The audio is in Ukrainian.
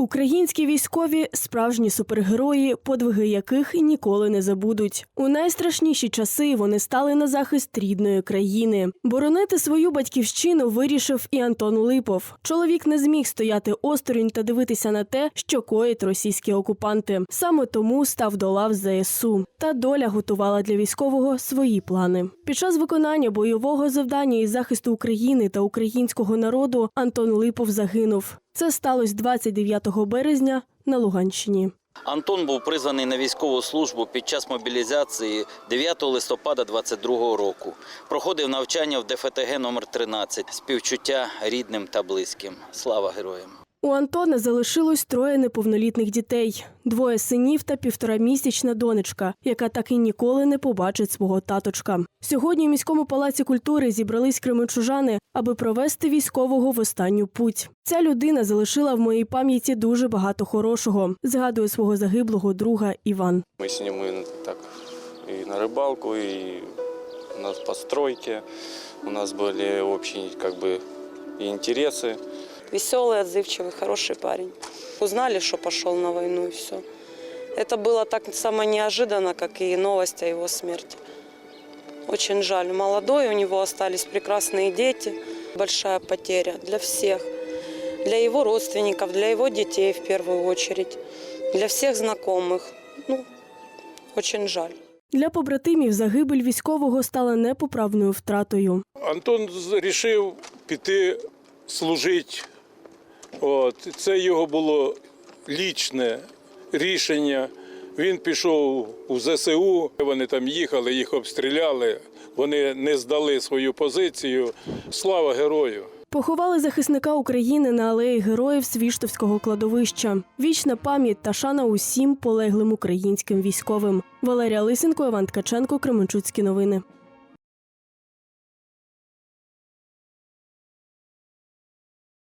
Українські військові справжні супергерої, подвиги яких ніколи не забудуть. У найстрашніші часи вони стали на захист рідної країни. Боронити свою батьківщину вирішив і Антон Липов. Чоловік не зміг стояти осторонь та дивитися на те, що коїть російські окупанти. Саме тому став до лав ЗСУ. Та доля готувала для військового свої плани. Під час виконання бойового завдання із захисту України та українського народу Антон Липов загинув. Це сталося 29 березня на Луганщині. Антон був призваний на військову службу під час мобілізації 9 листопада 22 року. Проходив навчання в ДФТГ номер 13 Співчуття рідним та близьким. Слава героям! У Антона залишилось троє неповнолітних дітей: двоє синів та півторамісячна донечка, яка так і ніколи не побачить свого таточка. Сьогодні у міському палаці культури зібрались кременчужани, аби провести військового в останню путь. Ця людина залишила в моїй пам'яті дуже багато хорошого. Згадує свого загиблого друга Іван. Мы с ним и так и на рыбалку, и у нас постройки. У нас были общие как бы и интересы. Веселый, отзывчивый, хороший парень. Узнали, что пошел на войну и все. Это было так само неожиданно, как и новость о его смерти. Очень жаль. Молодой, у него остались прекрасные дети. Большая потеря для всех. Для его родственников, для его детей в первую очередь. Для всех знакомых. Ну, очень жаль. Для побратимів загибель військового стала непоправною втратою. Антон вирішив піти служити. От. Це його було лічне рішення. Він пішов у ЗСУ, вони там їхали, їх обстріляли, вони не здали свою позицію. Слава герою! Поховали захисника України на алеї героїв Свіштовського кладовища. Вічна пам'ять та шана усім полеглим українським військовим. Валерія Лисенко, Іван Ткаченко, Кременчуцькі новини.